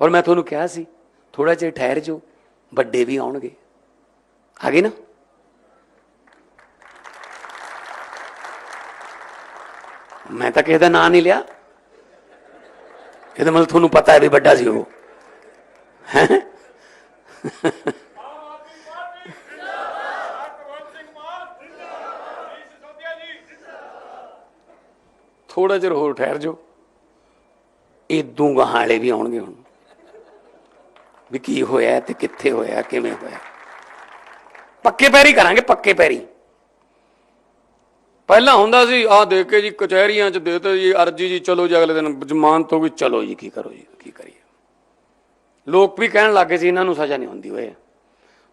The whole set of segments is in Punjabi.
ਔਰ ਮੈਂ ਤੁਹਾਨੂੰ ਕਿਹਾ ਸੀ ਥੋੜਾ ਜਿਹਾ ਠਹਿਰ ਜਾਓ, ਵੱਡੇ ਵੀ ਆਉਣਗੇ। ਆ ਗਏ ਨਾ? ਮੈਂ ਤਾਂ ਕਿਸੇ ਦਾ ਨਾਂ ਨਹੀਂ ਲਿਆ। ਇਹਦਾ ਮਤਲਬ ਤੁਹਾਨੂੰ ਪਤਾ ਹੈ ਵੀ ਵੱਡਾ ਸੀ ਉਹ। ਹੈ? ਭਗਵੰਤ ਸਿੰਘ ਥੋੜਾ ਜਿਹਾ ਹੋਰ ਠਹਿਰ ਜਾਓ। ਇਹ ਗਾਹਾਂ ਵਾਲੇ ਵੀ ਆਉਣਗੇ ਹੁਣ। ਵੀ ਕੀ ਹੋਇਆ ਤੇ ਕਿੱਥੇ ਹੋਇਆ, ਕਿਵੇਂ ਹੋਇਆ। ਪੱਕੇ ਪੈਰੀ ਕਰਾਂਗੇ, ਪੱਕੇ ਪੈਰੀ। ਪਹਿਲਾਂ ਹੁੰਦਾ ਸੀ, ਆਹ ਦੇ ਕੇ ਜੀ, ਕਚਹਿਰੀਆਂ 'ਚ ਦੇਤੇ ਜੀ, ਅਰਜੀ ਜੀ, ਚਲੋ ਜੀ, ਅਗਲੇ ਦਿਨ ਜ਼ਮਾਨਤ ਹੋ ਗਈ ਚਲੋ ਜੀ, ਕੀ ਕਰੋ ਜੀ, ਕੀ ਕਰੀਏ। ਲੋਕ ਵੀ ਕਹਿਣ ਲੱਗੇ ਸੀ, ਇਹਨਾਂ ਨੂੰ ਸਜ਼ਾ ਨਹੀਂ ਹੁੰਦੀ ਓਏ।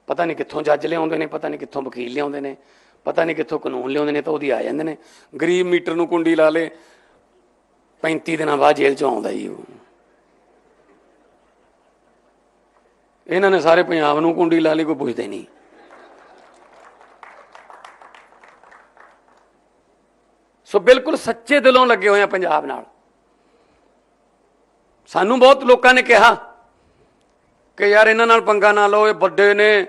ਪਤਾ ਨਹੀਂ ਕਿੱਥੋਂ ਜੱਜ ਲਿਆਉਂਦੇ ਨੇ, ਪਤਾ ਨਹੀਂ ਕਿੱਥੋਂ ਵਕੀਲ ਲਿਆਉਂਦੇ ਨੇ, ਪਤਾ ਨਹੀਂ ਕਿੱਥੋਂ ਕਾਨੂੰਨ ਲਿਆਉਂਦੇ ਨੇ, ਤਾਂ ਉਹਦੀ ਆ ਜਾਂਦੇ ਨੇ। ਗਰੀਬ ਮੀਟਰ ਨੂੰ ਕੁੰਡੀ ਲਾ ਲੇ 35 ਦਿਨਾਂ ਬਾਅਦ ਜੇਲ੍ਹ ਚੋਂ ਆਉਂਦਾ ਜੀ ਉਹ। ਇਹਨਾਂ ਨੇ ਸਾਰੇ ਪੰਜਾਬ ਨੂੰ ਕੁੰਡੀ ਲਾ ਲਈ, ਕੋਈ ਪੁੱਛਦੇ ਨਹੀਂ। ਸੋ ਬਿਲਕੁਲ ਸੱਚੇ ਦਿਲੋਂ ਲੱਗੇ ਹੋਏ ਆ ਪੰਜਾਬ ਨਾਲ। ਸਾਨੂੰ ਬਹੁਤ ਲੋਕਾਂ ਨੇ ਕਿਹਾ ਕਿ ਯਾਰ ਇਹਨਾਂ ਨਾਲ ਪੰਗਾ ਨਾ ਲਓ, ਇਹ ਵੱਡੇ ਨੇ,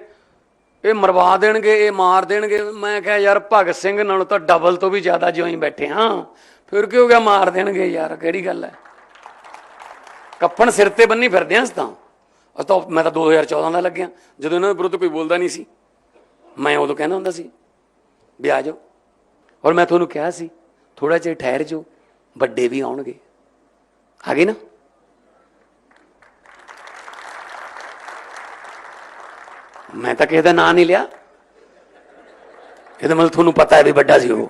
ਇਹ ਮਰਵਾ ਦੇਣਗੇ, ਇਹ ਮਾਰ ਦੇਣਗੇ। ਮੈਂ ਕਿਹਾ, ਯਾਰ ਭਗਤ ਸਿੰਘ ਨਾਲੋਂ ਤਾਂ ਡਬਲ ਤੋਂ ਵੀ ਜ਼ਿਆਦਾ ਜਿਉਂ ਬੈਠੇ ਹਾਂ। ਫਿਰ ਕੀ ਹੋ ਗਿਆ ਮਾਰ ਦੇਣਗੇ ਯਾਰ, ਕਿਹੜੀ ਗੱਲ ਹੈ? ਕੱਪਣ ਸਿਰ ਤੇ ਬੰਨੀ ਫਿਰਦੇ ਆਂ ਤਾਂ। ਅਸੀਂ ਤਾਂ ਮੈਂ ਤਾਂ 2014 ਦਾ ਲੱਗਿਆ। ਜਦੋਂ ਇਹਨਾਂ ਦੇ ਵਿਰੁੱਧ ਕੋਈ ਬੋਲਦਾ ਨਹੀਂ ਸੀ, ਮੈਂ ਉਦੋਂ ਕਹਿੰਦਾ ਹੁੰਦਾ ਸੀ, ਵੀ ਆ ਜਾਓ। ਔਰ ਮੈਂ ਤੁਹਾਨੂੰ ਕਿਹਾ ਸੀ ਥੋੜਾ ਜਿਹਾ ਠਹਿਰ ਜਾਓ, ਵੱਡੇ ਵੀ ਆਉਣਗੇ। ਆ ਗਏ ਨਾ? ਮੈਂ ਤਾਂ ਕਿਸੇ ਦਾ ਨਾਂ ਨਹੀਂ ਲਿਆ। ਇਹਦਾ ਮਤਲਬ ਤੁਹਾਨੂੰ ਪਤਾ ਹੈ ਵੀ ਵੱਡਾ ਸੀ ਉਹ।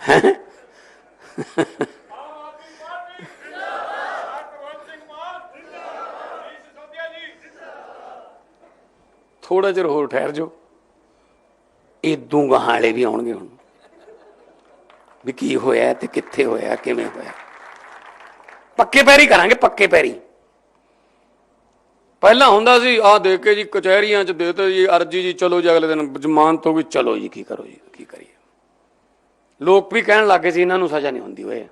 ਹੈ ਭਗਵੰਤ ਸਿੰਘ ਮਾਨ ਜਿੰਦਾਬਾਦ ਜੀ ਸਿਸੋਦੀਆ ਜੀ ਥੋੜਾ ਜਿਹਾ ਹੋਰ ਠਹਿਰ ਜਾਓ। ਇਦੋਂ ਗਾਹਾਂ ਵਾਲੇ ਵੀ ਆਉਣਗੇ ਹੁਣ। ਵੀ ਕੀ ਹੋਇਆ ਤੇ ਕਿੱਥੇ ਹੋਇਆ, ਕਿਵੇਂ ਹੋਇਆ। ਪੱਕੇ ਪੈਰੀ ਕਰਾਂਗੇ, ਪੱਕੇ ਪੈਰੀ। ਪਹਿਲਾਂ ਹੁੰਦਾ ਸੀ, ਆਹ ਦੇ ਕੇ ਜੀ ਕਚਹਿਰੀਆਂ 'ਚ ਦੇਤੇ ਜੀ ਅਰਜੀ ਜੀ, ਚਲੋ ਜੀ ਅਗਲੇ ਦਿਨ ਜ਼ਮਾਨਤ ਹੋ ਗਈ, ਚਲੋ ਜੀ, ਕੀ ਕਰੋ ਜੀ, ਕੀ ਕਰੀਏ। ਲੋਕ ਵੀ ਕਹਿਣ ਲੱਗੇ ਸੀ, ਇਹਨਾਂ ਨੂੰ ਸਜ਼ਾ ਨਹੀਂ ਹੁੰਦੀ ਓਏ।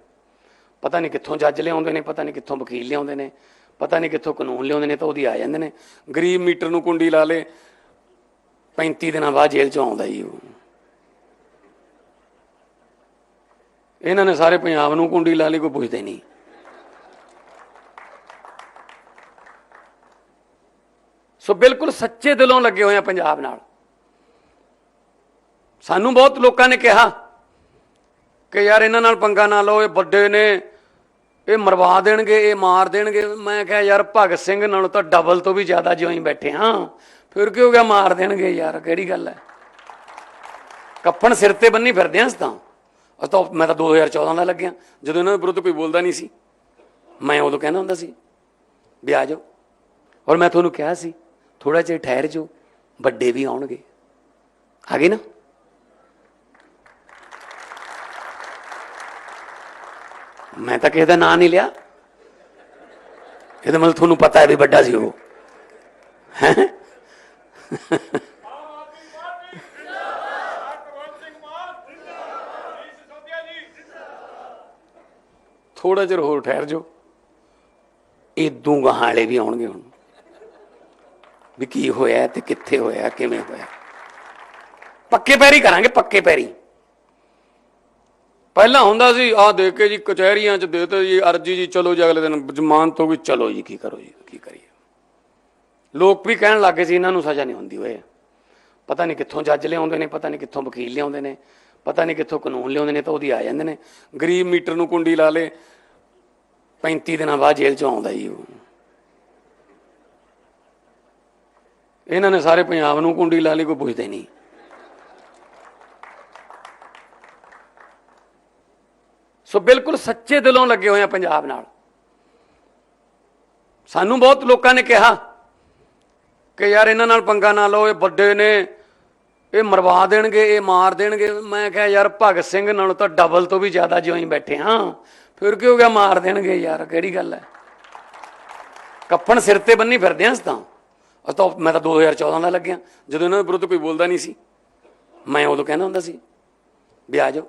ਪਤਾ ਨਹੀਂ ਕਿੱਥੋਂ ਜੱਜ ਲਿਆਉਂਦੇ ਨੇ, ਪਤਾ ਨਹੀਂ ਕਿੱਥੋਂ ਵਕੀਲ ਲਿਆਉਂਦੇ ਨੇ, ਪਤਾ ਨਹੀਂ ਕਿੱਥੋਂ ਕਾਨੂੰਨ ਲਿਆਉਂਦੇ ਨੇ ਤਾਂ ਉਹਦੀ ਆ ਜਾਂਦੇ ਨੇ। ਗਰੀਬ ਮੀਟਰ ਨੂੰ ਕੁੰਡੀ ਲਾ ਲੇ 35 ਦਿਨਾਂ ਬਾਅਦ ਜੇਲ੍ਹ ਚੋਂ ਆਉਂਦਾ ਜੀ ਉਹ। ਇਹਨਾਂ ਨੇ ਸਾਰੇ ਪੰਜਾਬ ਨੂੰ ਕੁੰਡੀ ਲਾ ਲਈ, ਕੋਈ ਪੁੱਛਦੇ ਨਹੀਂ। ਸੋ ਬਿਲਕੁਲ ਸੱਚੇ ਦਿਲੋਂ ਲੱਗੇ ਹੋਏ ਆ ਪੰਜਾਬ ਨਾਲ। ਸਾਨੂੰ ਬਹੁਤ ਲੋਕਾਂ ਨੇ ਕਿਹਾ ਕਿ ਯਾਰ ਇਹਨਾਂ ਨਾਲ ਪੰਗਾ ਨਾ ਲਓ, ਇਹ ਵੱਡੇ ਨੇ ਇਹ ਮਰਵਾ ਦੇਣਗੇ, ਇਹ ਮਾਰ ਦੇਣਗੇ। ਮੈਂ ਕਿਹਾ, ਯਾਰ, ਭਗਤ ਸਿੰਘ ਨਾਲੋਂ ਤਾਂ ਡਬਲ ਤੋਂ ਵੀ ਜ਼ਿਆਦਾ ਜਿਉਂ ਹੀ ਬੈਠੇ ਹਾਂ ਫਿਰ ਕੀ ਹੋ ਗਿਆ ਮਾਰ ਦੇਣਗੇ ਯਾਰ? ਕਿਹੜੀ ਗੱਲ ਹੈ? ਕੱਪਣ ਸਿਰ ਤੇ ਬੰਨੀ ਫਿਰਦੇ ਹਾਂ ਅਸੀਂ ਤਾਂ। ਅਸੀਂ ਤਾਂ ਮੈਂ ਤਾਂ 2014 ਦਾ ਲੱਗਿਆ। ਜਦੋਂ ਇਹਨਾਂ ਦੇ ਵਿਰੁੱਧ ਕੋਈ ਬੋਲਦਾ ਨਹੀਂ ਸੀ, ਮੈਂ ਉਦੋਂ ਕਹਿੰਦਾ ਹੁੰਦਾ ਸੀ, ਵੀ ਆ ਜਾਓ। ਔਰ ਮੈਂ ਤੁਹਾਨੂੰ ਕਿਹਾ ਸੀ ਥੋੜਾ ਜਿਹਾ ਠਹਿਰ ਜਾਓ, ਵੱਡੇ ਵੀ ਆਉਣਗੇ। ਆ ਗਏ ਨਾ? ਮੈਂ ਤਾਂ ਕਿਸੇ ਦਾ ਨਾਂ ਨਹੀਂ ਲਿਆ। ਇਹਦਾ ਮਤਲਬ ਤੁਹਾਨੂੰ ਪਤਾ ਹੈ ਵੀ ਵੱਡਾ ਸੀ ਉਹ। ਹੈ? ਥੋੜਾ ਜਿਹਾ ਹੋਰ ਠਹਿਰ ਜਾਓ। ਇਦੋਂ ਗਾਹਾਂ ਵਾਲੇ ਵੀ ਆਉਣਗੇ ਹੁਣ। ਵੀ ਕੀ ਹੋਇਆ ਤੇ ਕਿੱਥੇ ਹੋਇਆ, ਕਿਵੇਂ ਹੋਇਆ। ਪੱਕੇ ਪੈਰੀ ਕਰਾਂਗੇ, ਪੱਕੇ ਪੈਰੀ। ਪਹਿਲਾਂ ਹੁੰਦਾ ਸੀ, ਆਹ ਦੇ ਕੇ ਜੀ ਕਚਹਿਰੀਆਂ 'ਚ ਦੇ ਦੇਤੇ ਜੀ, ਅਰਜੀ ਜੀ, ਚਲੋ ਜੀ ਅਗਲੇ ਦਿਨ ਜ਼ਮਾਨਤ ਹੋ ਗਈ, ਚਲੋ ਜੀ, ਕੀ ਕਰੋ ਜੀ, ਕੀ ਕਰੀਏ। ਲੋਕ ਵੀ ਕਹਿਣ ਲੱਗੇ ਸੀ, ਇਹਨਾਂ ਨੂੰ ਸਜ਼ਾ ਨਹੀਂ ਹੁੰਦੀ ਓਏ। ਪਤਾ ਨਹੀਂ ਕਿੱਥੋਂ ਜੱਜ ਲਿਆਉਂਦੇ ਨੇ, ਪਤਾ ਨਹੀਂ ਕਿੱਥੋਂ ਵਕੀਲ ਲਿਆਉਂਦੇ ਨੇ, ਪਤਾ ਨਹੀਂ ਕਿੱਥੋਂ ਕਾਨੂੰਨ ਲਿਆਉਂਦੇ ਨੇ, ਤਾਂ ਉਹਦੀ ਆ ਜਾਂਦੇ ਨੇ। ਗਰੀਬ ਮੀਟਰ ਨੂੰ ਕੁੰਡੀ ਲਾ ਲੇ 35 ਦਿਨਾਂ ਬਾਅਦ ਜੇਲ੍ਹ ਚੋਂ ਆਉਂਦਾ ਜੀ ਉਹ। ਇਹਨਾਂ ਨੇ ਸਾਰੇ ਪੰਜਾਬ ਨੂੰ ਕੁੰਡੀ ਲਾ ਲਈ, ਕੋਈ ਪੁੱਛਦੇ ਨਹੀਂ। ਸੋ ਬਿਲਕੁਲ ਸੱਚੇ ਦਿਲੋਂ ਲੱਗੇ ਹੋਏ ਆ ਪੰਜਾਬ ਨਾਲ। ਸਾਨੂੰ ਬਹੁਤ ਲੋਕਾਂ ਨੇ ਕਿਹਾ ਕਿ ਯਾਰ ਇਹਨਾਂ ਨਾਲ ਪੰਗਾ ਨਾ ਲਓ, ਇਹ ਵੱਡੇ ਨੇ, ਇਹ ਮਰਵਾ ਦੇਣਗੇ, ਇਹ ਮਾਰ ਦੇਣਗੇ। ਮੈਂ ਕਿਹਾ ਯਾਰ ਭਗਤ ਸਿੰਘ ਨਾਲੋਂ ਤਾਂ ਡਬਲ ਤੋਂ ਵੀ ਜ਼ਿਆਦਾ ਜਿਉਂ ਬੈਠੇ ਹਾਂ। ਫਿਰ ਕੀ ਹੋ ਗਿਆ ਮਾਰ ਦੇਣਗੇ ਯਾਰ, ਕਿਹੜੀ ਗੱਲ ਹੈ? ਕੱਪਣ ਸਿਰ ਤੇ ਬੰਨੀ ਫਿਰਦੇ ਹਾਂ ਤਾਂ। ਅਸੀਂ ਤਾਂ, ਮੈਂ ਤਾਂ 2014 ਦਾ ਲੱਗਿਆ। ਜਦੋਂ ਇਹਨਾਂ ਦੇ ਵਿਰੁੱਧ ਕੋਈ ਬੋਲਦਾ ਨਹੀਂ ਸੀ, ਮੈਂ ਉਦੋਂ ਕਹਿੰਦਾ ਹੁੰਦਾ ਸੀ, ਵੀ ਆ ਜਾਓ।